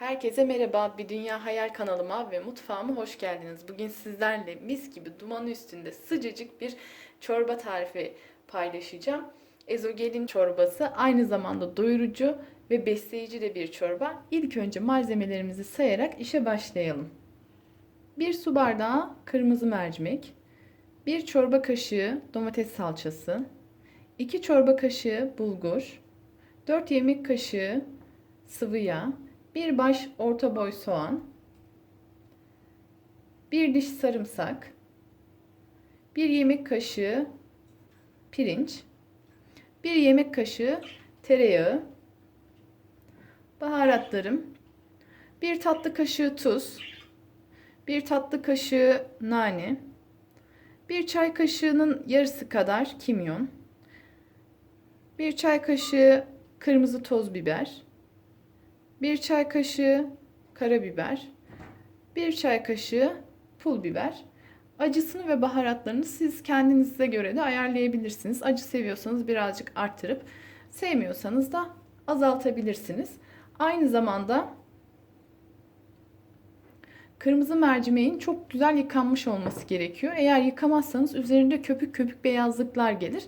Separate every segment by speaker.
Speaker 1: Herkese merhaba. Bir Dünya Hayal kanalıma ve mutfağıma hoş geldiniz. Bugün sizlerle mis gibi duman üstünde sıcacık bir çorba tarifi paylaşacağım. Ezogelin çorbası aynı zamanda doyurucu ve besleyici de bir çorba. İlk önce malzemelerimizi sayarak işe başlayalım. 1 su bardağı kırmızı mercimek, 1 çorba kaşığı domates salçası, 2 çorba kaşığı bulgur, 4 yemek kaşığı sıvı yağ, 1 baş orta boy soğan, 1 diş sarımsak, 1 yemek kaşığı pirinç, 1 yemek kaşığı tereyağı, baharatlarım, 1 tatlı kaşığı tuz, 1 tatlı kaşığı nane, 1 çay kaşığının yarısı kadar kimyon, 1 çay kaşığı kırmızı toz biber, 1 çay kaşığı karabiber, 1 çay kaşığı pul biber. Acısını ve baharatlarını siz kendinize göre de ayarlayabilirsiniz. Acı seviyorsanız birazcık arttırıp sevmiyorsanız da azaltabilirsiniz. Aynı zamanda kırmızı mercimeğin çok güzel yıkanmış olması gerekiyor. Eğer yıkamazsanız üzerinde köpük köpük beyazlıklar gelir.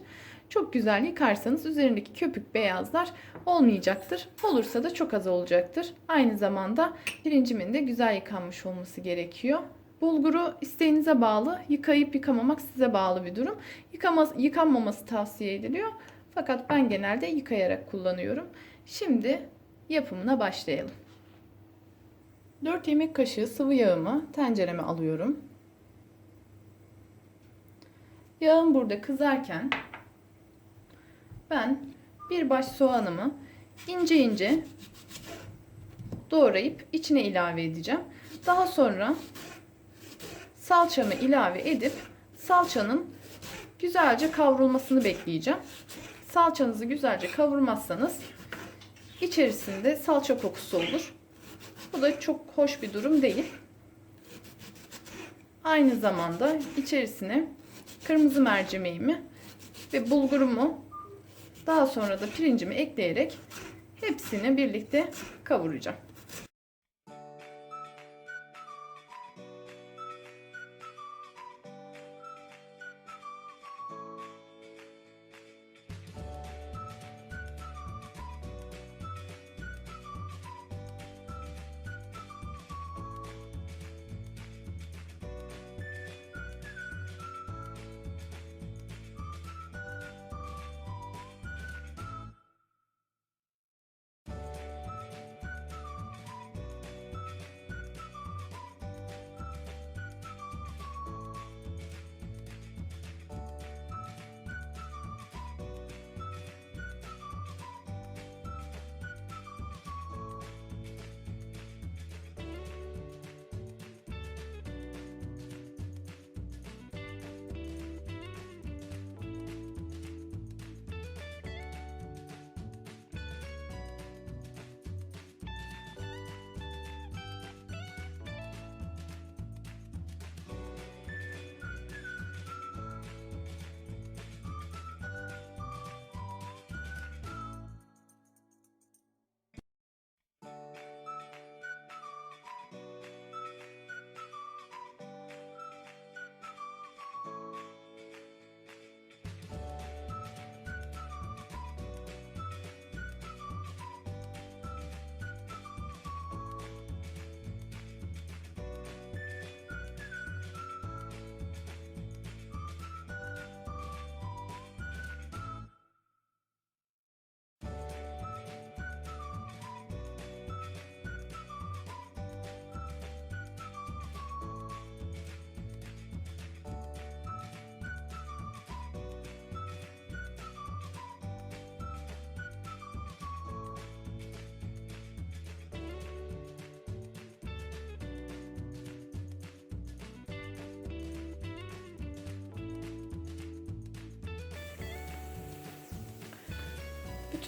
Speaker 1: Çok güzel yıkarsanız üzerindeki köpük beyazlar olmayacaktır. Olursa da çok az olacaktır. Aynı zamanda pirincimin de güzel yıkanmış olması gerekiyor. Bulguru isteğinize bağlı, yıkayıp yıkamamak size bağlı bir durum. Yıkamaz, yıkanmaması tavsiye ediliyor. Fakat ben genelde yıkayarak kullanıyorum. Şimdi yapımına başlayalım. 4 yemek kaşığı sıvı yağımı tencereme alıyorum. Yağım burada kızarken ben bir baş soğanımı ince ince doğrayıp içine ilave edeceğim. Daha sonra salçamı ilave edip salçanın güzelce kavrulmasını bekleyeceğim. Salçanızı güzelce kavurmazsanız içerisinde salça kokusu olur. Bu da çok hoş bir durum değil. Aynı zamanda içerisine kırmızı mercimeğimi ve bulgurumu daha sonra da pirincimi ekleyerek hepsini birlikte kavuracağım.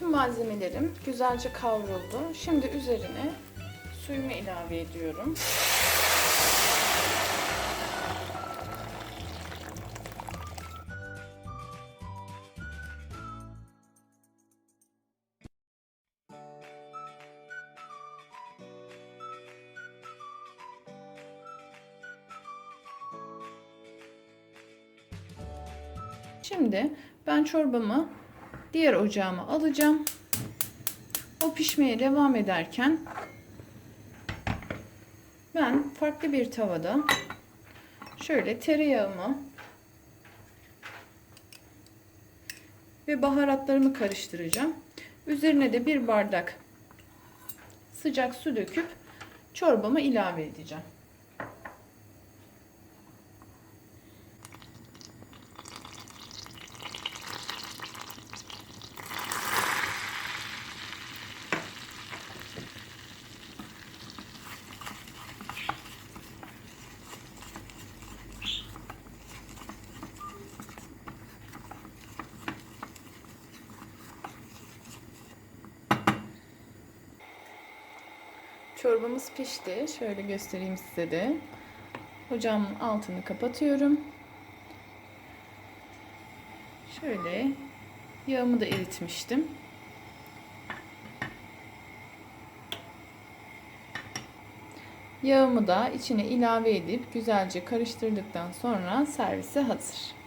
Speaker 1: Bütün malzemelerim güzelce kavruldu. Şimdi üzerine suyumu ilave ediyorum. Şimdi ben çorbamı diğer ocağıma alacağım. O pişmeye devam ederken ben farklı bir tavada şöyle tereyağımı ve baharatlarımı karıştıracağım. Üzerine de bir bardak sıcak su döküp çorbama ilave edeceğim. Çorbamız pişti. Şöyle göstereyim size de. Ocağımın altını kapatıyorum. Şöyle yağımı da eritmiştim. Yağımı da içine ilave edip güzelce karıştırdıktan sonra servise hazır.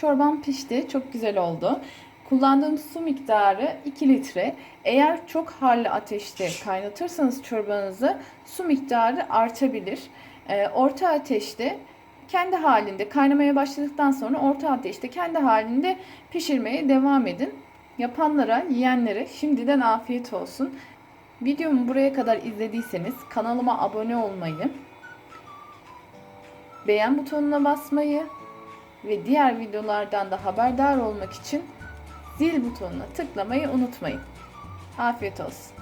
Speaker 1: Çorbam pişti. Çok güzel oldu. Kullandığım su miktarı 2 litre. Eğer çok harlı ateşte kaynatırsanız çorbanızı su miktarı artabilir. Ee, orta ateşte kendi halinde kaynamaya başladıktan sonra orta ateşte kendi halinde pişirmeye devam edin. Yapanlara, yiyenlere şimdiden afiyet olsun. Videomu buraya kadar izlediyseniz kanalıma abone olmayı, beğen butonuna basmayı ve diğer videolardan da haberdar olmak için zil butonuna tıklamayı unutmayın. Afiyet olsun.